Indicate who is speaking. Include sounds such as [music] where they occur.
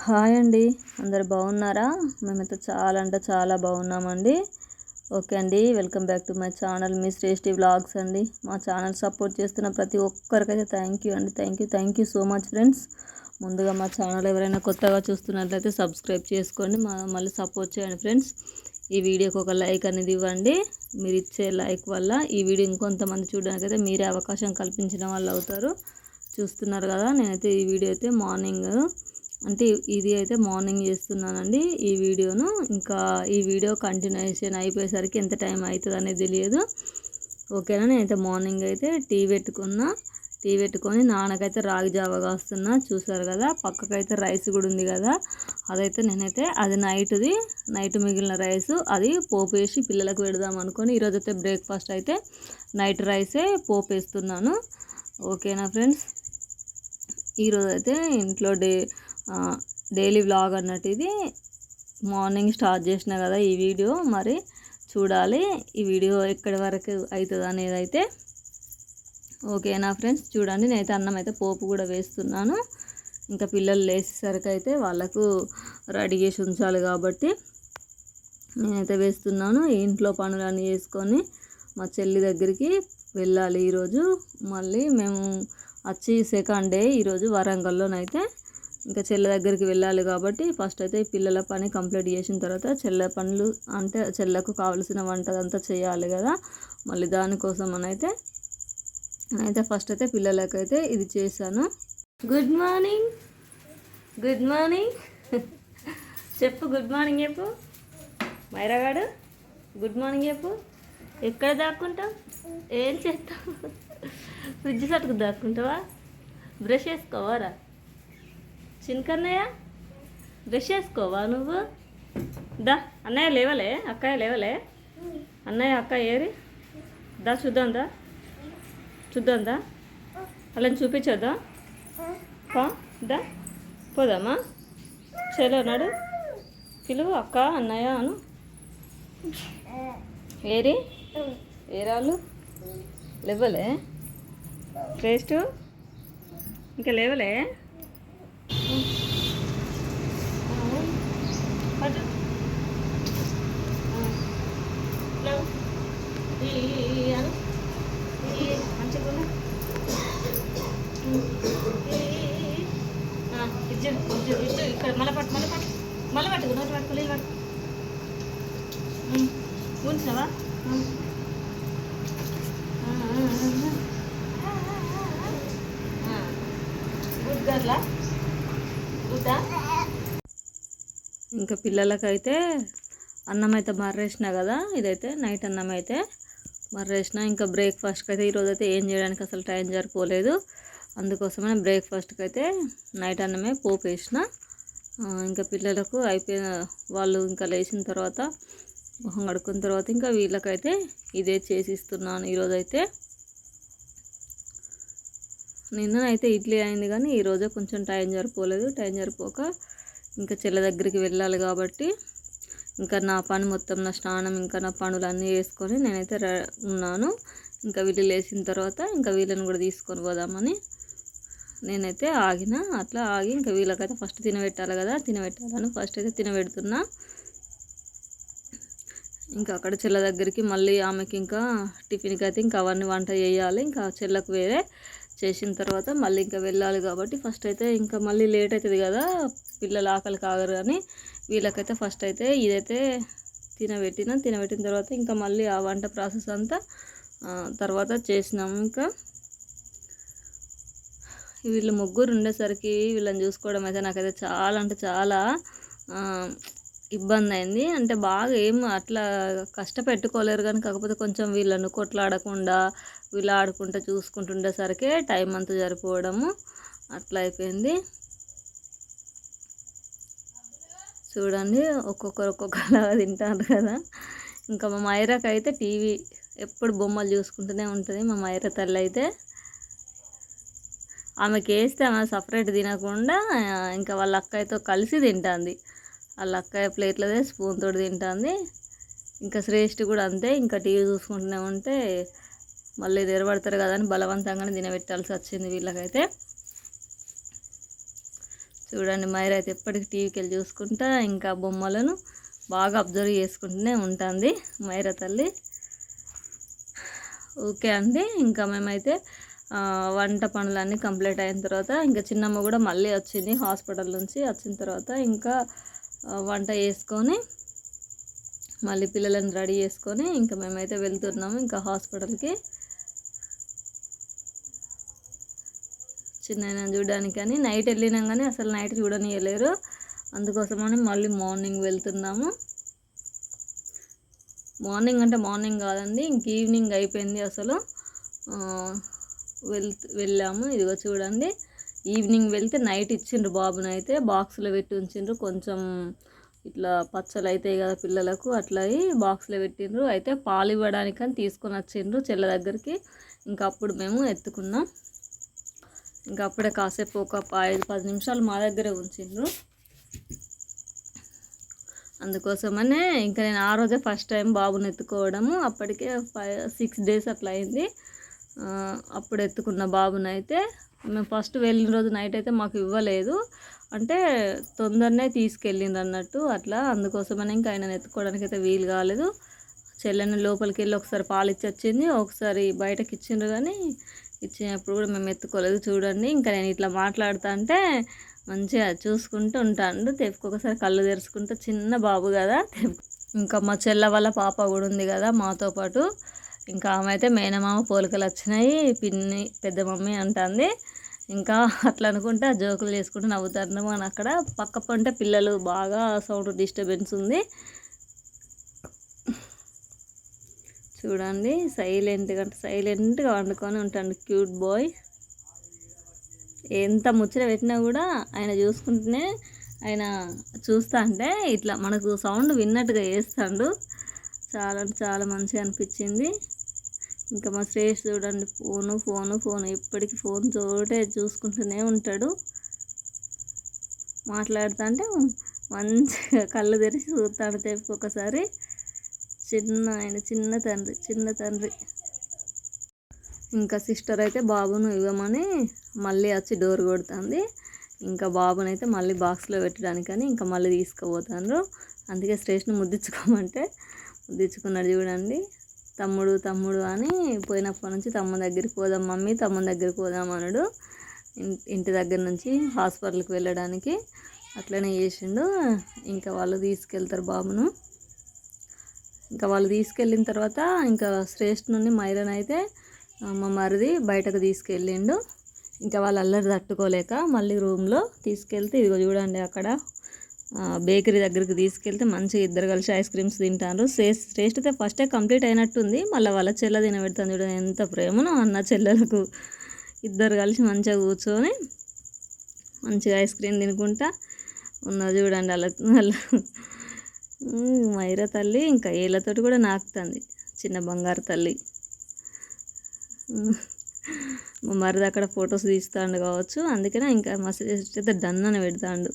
Speaker 1: Hi అండి. అందరు బాగున్నారా? మేమైతే చాలా అంటే చాలా బాగున్నామండి. ఓకే అండి. Welcome back to my channel. Me Shreshti vlogs అండి. మా ఛానల్ సపోర్ట్ చేస్తున్న ప్రతి ఒక్కరికైతే థ్యాంక్ యూ అండి. Thank you thank you so much friends. ముందుగా మా ఛానల్ ఎవరైనా కొత్తగా చూస్తున్నట్లయితే సబ్స్క్రైబ్ చేసుకోండి. మా మళ్ళీ సపోర్ట్ చేయండి ఫ్రెండ్స్. ఈ వీడియోకి ఒక లైక్ అనేది ఇవ్వండి. మీరు ఇచ్చే లైక్ వల్ల ఈ వీడియో ఇంకొంతమంది చూడడానికి అయితే మీరే అవకాశం కల్పించిన వాళ్ళు అవుతారు. చూస్తున్నారు కదా? నేనైతే ఈ వీడియో అయితే మార్నింగ్ అంటే ఇది అయితే మార్నింగ్ చేస్తున్నానండి ఈ వీడియోను. ఇంకా ఈ వీడియో కంటిన్యూషన్ అయిపోయేసరికి ఎంత టైం అవుతుంది అనేది తెలియదు. ఓకేనా? నేనైతే మార్నింగ్ అయితే టీ పెట్టుకున్నా. టీ పెట్టుకొని నాన్నకైతే రాగి జావగా వస్తున్నా చూసారు కదా? పక్కకైతే రైస్ కూడా ఉంది కదా? అదైతే నేనైతే అది నైట్ది నైట్ మిగిలిన రైస్ అది పోపు వేసి పిల్లలకు పెడదాం అనుకొని ఈరోజు అయితే బ్రేక్ఫాస్ట్ అయితే నైట్ రైసే పోపు వేస్తున్నాను. ఓకేనా ఫ్రెండ్స్ ఈరోజు అయితే ఇంట్లో డే డైలీ వ్లాగ్ అన్నట్టు ఇది మార్నింగ్ స్టార్ట్ చేసిన కదా ఈ వీడియో మరి చూడాలి ఈ వీడియో ఎక్కడి వరకు అవుతుంది అనేది అయితే. ఓకేనా ఫ్రెండ్స్ చూడండి. నేనైతే అన్నం అయితే పోపు కూడా వేస్తున్నాను. ఇంకా పిల్లలు లేచేసరికి అయితే వాళ్ళకు రెడీ చేసి ఉంచాలి కాబట్టి నేనైతే వేస్తున్నాను. ఇంట్లో పనులన్నీ చేసుకొని మా చెల్లి దగ్గరికి వెళ్ళాలి ఈరోజు. మళ్ళీ మేము వచ్చి సెకండ్ డే ఈరోజు వరంగల్లోనైతే ఇంకా చెల్ల దగ్గరికి వెళ్ళాలి కాబట్టి ఫస్ట్ అయితే పిల్లల పని కంప్లీట్ చేసిన తర్వాత చెల్ల పనులు అంటే చెల్లకు కావలసిన వంట అంతా చేయాలి కదా. మళ్ళీ దానికోసం అని అయితే అయితే ఫస్ట్ అయితే పిల్లలకైతే ఇది చేశాను. గుడ్ మార్నింగ్ గుడ్ మార్నింగ్ చెప్పు గుడ్ మార్నింగ్ చెప్పు. మైరాగాడు గుడ్ మార్నింగ్ చెప్పు. ఎక్కడ దాక్కుంటావు? ఏం చేస్తావు? [laughs] ఫ్రిడ్జ్ సట్టుకు దాక్కుంటావా? బ్రష్ వేసుకోవారా? చిన్నకన్నయ్య బ్రష్ చేసుకోవా నువ్వు? దా అన్నయ్య లేవలే అక్కయ్య లేవలే. అన్నయ్య అక్క ఏరి? దా చూద్దాం దా. చూద్దాం దా. అలా చూపించొద్దా? పా దా. పోదామా? చలో నాడు. పిలువు అక్క అన్నయ్య అను. ఏరి? ఏరాళ్ళు? లేవలే. టేస్ట్ ఇంకా లేవలే. ఇక్కడ మళ్ళీ పట్టు మళ్ళీ పట్టు మళ్ళీ పట్టుకు నోటి పట్టుకు. నీళ్ళు పట్టు ఉంచినావా గుడ్ గర్లా గుడ్డా ఇంకా పిల్లలకైతే అన్నం అయితే మర్రేసిన కదా ఇదైతే నైట్ అన్నం అయితే మరి మర్రేసిన ఇంకా బ్రేక్ఫాస్ట్కి అయితే ఈరోజు అయితే ఏం చేయడానికి అసలు టైం సరిపోలేదు. అందుకోసమే బ్రేక్ఫాస్ట్కి అయితే నైట్ అన్నమే పోపు వేసిన. ఇంకా పిల్లలకు అయిపోయిన వాళ్ళు ఇంకా లేచిన తర్వాత మొహం కడుక్కున్న తర్వాత ఇంకా వీళ్ళకైతే ఇదే చేసి ఇస్తున్నాను ఈరోజైతే. నిన్ననైతే ఇడ్లీ అయింది కానీ ఈరోజే కొంచెం టైం జరిపోలేదు టైం జరిపోక ఇంకా చెల్ల దగ్గరికి వెళ్ళాలి కాబట్టి ఇంకా నా పని మొత్తం నా స్నానం ఇంకా నా పనులన్నీ వేసుకొని నేనైతే ఉన్నాను. ఇంకా వీళ్ళు లేచిన తర్వాత ఇంకా వీళ్ళని కూడా తీసుకొని పోదామని నేనైతే ఆగిన. అట్లా ఆగి ఇంకా వీళ్ళకైతే ఫస్ట్ తినబెట్టాలి కదా తినబెట్టాలని ఫస్ట్ అయితే తినబెడుతున్నా. ఇంకా అక్కడ చెల్ల దగ్గరికి మళ్ళీ ఆమెకి ఇంకా టిఫిన్కి అయితే ఇంకా అవన్నీ వంట చేయాలి. ఇంకా చెల్లకు వేరే చేసిన తర్వాత మళ్ళీ ఇంకా వెళ్ళాలి కాబట్టి ఫస్ట్ అయితే ఇంకా మళ్ళీ లేట్ అవుతుంది కదా పిల్లలు ఆకలి కాగరు కానీ వీళ్ళకైతే ఫస్ట్ అయితే ఇదైతే తినబెట్టిన తినబెట్టిన తర్వాత ఇంకా మళ్ళీ ఆ వంట ప్రాసెస్ అంతా తర్వాత చేసినాం ఇంకా. వీళ్ళు ముగ్గురు ఉండేసరికి వీళ్ళని చూసుకోవడం అయితే నాకైతే చాలా అంటే చాలా ఇబ్బంది అయింది. అంటే బాగా ఏం అట్లా కష్టపెట్టుకోలేరు కానీ కాకపోతే కొంచెం వీళ్ళను కొట్లాడకుండా వీళ్ళు ఆడుకుంటూ చూసుకుంటుండేసరికి టైం అంతా సరిపోవడము అట్లా అయిపోయింది. చూడండి ఒక్కొక్కరు ఒక్కొక్కలాగా తింటారు కదా. ఇంకా మా మైరాకి అయితే టీవీ ఎప్పుడు బొమ్మలు చూసుకుంటూనే ఉంటుంది మా మైరా తల్లి అయితే. ఆమెకి వేస్తే ఆమె సపరేట్ తినకుండా ఇంకా వాళ్ళ అక్కయ్యతో కలిసి తింటుంది. వాళ్ళ అక్కయ్య ప్లేట్లదే స్పూన్ తోటి తింటుంది. ఇంకా శ్రేష్ఠి కూడా అంతే ఇంకా టీవీ చూసుకుంటూనే ఉంటే మళ్ళీ తెరబడతారు కదా అని బలవంతంగానే తినబెట్టాల్సి వచ్చింది వీళ్ళకైతే. చూడండి మైరా అయితే ఎప్పటికీ టీవీకి వెళ్ళి చూసుకుంటా ఇంకా బొమ్మలను బాగా అబ్జర్వ్ చేసుకుంటూనే ఉంటుంది మైరా తల్లి. ఓకే అండి ఇంకా మేమైతే వంట పనులన్నీ కంప్లీట్ అయిన తర్వాత ఇంకా చిన్నమ్మ కూడా మళ్ళీ వచ్చింది హాస్పిటల్ నుంచి వచ్చిన తర్వాత ఇంకా వంట చేసుకొని మళ్ళీ పిల్లలను రెడీ చేసుకొని ఇంకా మేమైతే వెళ్తున్నాము ఇంకా హాస్పిటల్కి. చిన్న చూడడానికి కానీ నైట్ వెళ్ళినాం కానీ అసలు నైట్ చూడనియలేరు. అందుకోసమని మళ్ళీ మార్నింగ్ వెళ్తున్నాము. మార్నింగ్ అంటే మార్నింగ్ కాదండి ఇంక ఈవినింగ్ అయిపోయింది అసలు. వెళ్ వెళ్ళాము. ఇదిగో చూడండి. ఈవినింగ్ వెళ్తే నైట్ ఇచ్చిండ్రు బాబునైతే. బాక్స్లో పెట్టి ఉంచిండ్రు. కొంచెం ఇట్లా పచ్చలు అవుతాయి కదా పిల్లలకు అట్లా బాక్స్లో పెట్టిండ్రు. అయితే పాలు ఇవ్వడానికని తీసుకొని వచ్చిండ్రు చెల్ల దగ్గరికి. ఇంకా అప్పుడు మేము ఎత్తుకున్నాం. ఇంకా అప్పుడే కాసేపు ఒక ఐదు పది నిమిషాలు మా దగ్గరే ఉంచిండ్రు. అందుకోసమనే ఇంకా నేను ఆ రోజే ఫస్ట్ టైం బాబుని ఎత్తుకోవడము. అప్పటికే ఫైవ్ సిక్స్ డేస్ అట్లా అయింది. అప్పుడు ఎత్తుకున్న బాబునైతే మేము ఫస్ట్ వెళ్ళిన రోజు నైట్ అయితే మాకు ఇవ్వలేదు. అంటే తొందరనే తీసుకెళ్ళింది అన్నట్టు అట్లా. అందుకోసమని ఇంకా ఆయన ఎత్తుకోవడానికి అయితే వీలు కాలేదు. చెల్లెని లోపలికి వెళ్ళి ఒకసారి పాలు ఇచ్చి వచ్చింది. ఒకసారి బయటకి ఇచ్చిండ్రు కానీ ఇచ్చినప్పుడు కూడా మేము ఎత్తుకోలేదు. చూడండి ఇంకా నేను ఇట్లా మాట్లాడుతా అంటే మంచిగా చూసుకుంటూ ఉంటాను తెప్పుకొకసారి కళ్ళు తెరుచుకుంటూ చిన్న బాబు కదా. ఇంకా మా చెల్ల వాళ్ళ పాప కూడా ఉంది కదా మాతో పాటు. ఇంకా ఆమె అయితే మేనమామ పోలికలు వచ్చినాయి. పిన్ని పెద్ద మమ్మీ అంటుంది. ఇంకా అట్లా అనుకుంటే జోకులు చేసుకుంటూ నవ్వుతారు అని అక్కడ. పక్క పంట పిల్లలు బాగా సౌండ్ డిస్టర్బెన్స్ ఉంది. చూడండి సైలెంట్గా సైలెంట్గా వండుకొని ఉంటాడు క్యూట్ బాయ్ ఎంత ముచ్చట పెట్టినా కూడా ఆయన చూసుకుంటేనే ఆయన చూస్తా అంటే ఇట్లా మనకు సౌండ్ విన్నట్టుగా వేస్తాడు చాలా చాలా మంచిగా అనిపించింది. ఇంకా మా శ్రేష్ చూడండి ఫోను ఫోను ఫోను. ఇప్పటికీ ఫోన్ చోటే చూసుకుంటూనే ఉంటాడు. మాట్లాడుతా అంటే మంచిగా కళ్ళు తెరిచి చూస్తాడు తెప్పి ఒకసారి చిన్న ఆయన చిన్న తండ్రి చిన్న తండ్రి. ఇంకా సిస్టర్ అయితే బాబును ఇవ్వమని మళ్ళీ వచ్చి డోర్ కొడుతుంది. ఇంకా బాబునైతే మళ్ళీ బాక్స్లో పెట్టడానికని ఇంకా మళ్ళీ తీసుకుపోతాను అందుకే స్టేషన్ ముద్దించుకోమంటే ముద్దించుకున్నాడు చూడండి. తమ్ముడు తమ్ముడు అని పోయినప్పటి నుంచి తమ్ముడు దగ్గరికి పోదాం మమ్మీ తమ్ముడు దగ్గరికి పోదాం అనడు ఇంటి దగ్గర నుంచి హాస్పిటల్కి వెళ్ళడానికి అట్లనే చేసిండు. ఇంకా వాళ్ళు తీసుకెళ్తారు బాబును. ఇంకా వాళ్ళు తీసుకెళ్ళిన తర్వాత ఇంకా శ్రేష్ఠ నుండి మైరన్ అయితే మా మరిది బయటకు తీసుకెళ్ళిండు. ఇంకా వాళ్ళు అల్లరి తట్టుకోలేక మళ్ళీ రూమ్లో తీసుకెళ్తే ఇదిగో చూడండి అక్కడ బేకరీ దగ్గరికి తీసుకెళ్తే మంచిగా ఇద్దరు కలిసి ఐస్ క్రీమ్స్ తింటారు. టేస్ట్ అయితే ఫస్టే కంప్లీట్ అయినట్టుంది. మళ్ళీ వాళ్ళ చెల్ల తినబెడతాను చూడండి ఎంత ప్రేమనో అన్న చెల్లెలకు. ఇద్దరు కలిసి మంచిగా కూర్చొని మంచిగా ఐస్ క్రీమ్ తినుకుంటా ఉన్నది చూడండి అలా వాళ్ళ మైరా తల్లి ఇంకా ఏళ్ళతోటి కూడా నాకుతుంది చిన్న బంగారు తల్లి. మా మరిది అక్కడ ఫొటోస్ తీస్తాడు కావచ్చు అందుకనే ఇంకా మా సిస్టర్ అయితే డన్ అని పెడతాడు.